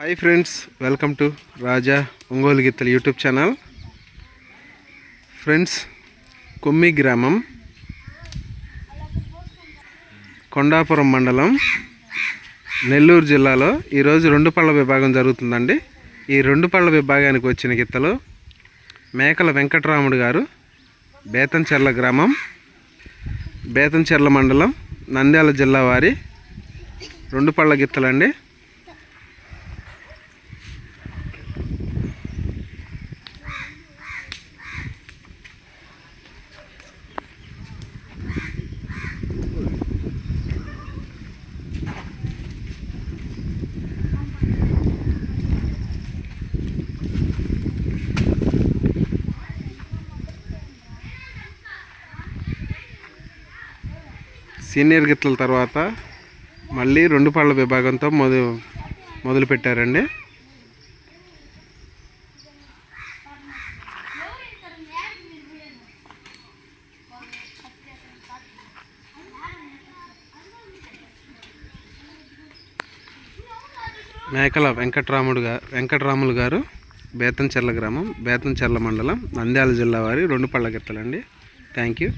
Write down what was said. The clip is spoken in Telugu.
Hi friends welcome to Raja Ongole గిత్తలు యూట్యూబ్ ఛానల్ ఫ్రెండ్స్ కొమ్మి గ్రామం కొండాపురం మండలం నెల్లూరు జిల్లాలో ఈరోజు రెండు పళ్ళ విభాగం జరుగుతుందండి. ఈ రెండు పళ్ళ విభాగానికి వచ్చిన గిత్తలు మేకల వెంకటరాముడు గారు బేతంచెర్ల గ్రామం బేతంచెర్ల మండలం నంద్యాల జిల్లా వారి రెండు పళ్ళ గిత్తలండి. సీనియర్ గిత్తల తర్వాత మళ్ళీ రెండు పళ్ళ విభాగంతో మొదలు మొదలు పెట్టారండి మేకల వెంకటరాముడు గారు వెంకటరాములు గారు బేతంచెర్ల గ్రామం బేతంచెర్ల మండలం నంద్యాల జిల్లా వారి రెండు పళ్ళ గిత్తలండి. Thank you.